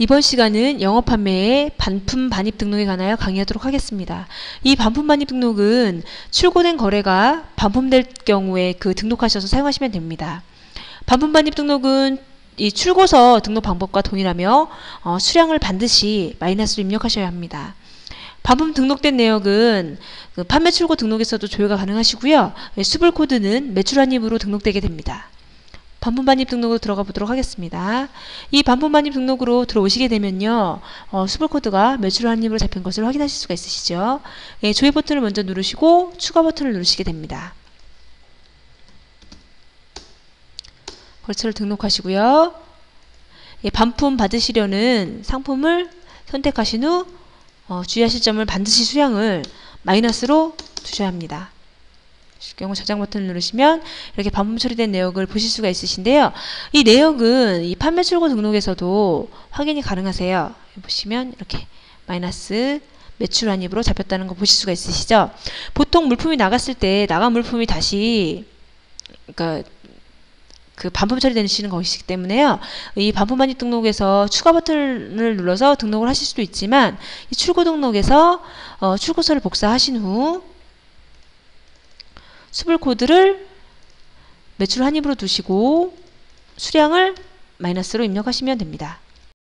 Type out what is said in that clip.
이번 시간은 영업 판매의 반품 반입 등록에 관하여 강의하도록 하겠습니다. 이 반품 반입 등록은 출고된 거래가 반품될 경우에 그 등록하셔서 사용하시면 됩니다. 반품 반입 등록은 이 출고서 등록 방법과 동일하며 어, 수량을 반드시 마이너스로 입력하셔야 합니다. 반품 등록된 내역은 그 판매 출고 등록에서도 조회가 가능하시고요. 수불 코드는 매출 한입으로 등록되게 됩니다. 반품 반입 등록으로 들어가 보도록 하겠습니다. 이 반품 반입 등록으로 들어오시게 되면요. 어, 수불 코드가 매출 한입으로 잡힌 것을 확인하실 수가 있으시죠. 예, 조회 버튼을 먼저 누르시고 추가 버튼을 누르시게 됩니다. 벌처를 등록하시고요. 예, 반품 받으시려는 상품을 선택하신 후 어, 주의하실 점을 반드시 수량을 마이너스로 두셔야 합니다. 경우 저장 버튼을 누르시면 이렇게 반품 처리된 내역을 보실 수가 있으신데요. 이 내역은 이 판매 출고 등록에서도 확인이 가능하세요. 보시면 이렇게 마이너스 매출 한입으로 잡혔다는 거 보실 수가 있으시죠. 보통 물품이 나갔을 때 나간 물품이 다시 그러니까 그 반품 처리되시는 것이기 때문에요. 이 반품 반입 등록에서 추가 버튼을 눌러서 등록을 하실 수도 있지만 이 출고 등록에서 어, 출고서를 복사하신 후 수불 코드를 매출 한입으로 두시고 수량을 마이너스로 입력하시면 됩니다.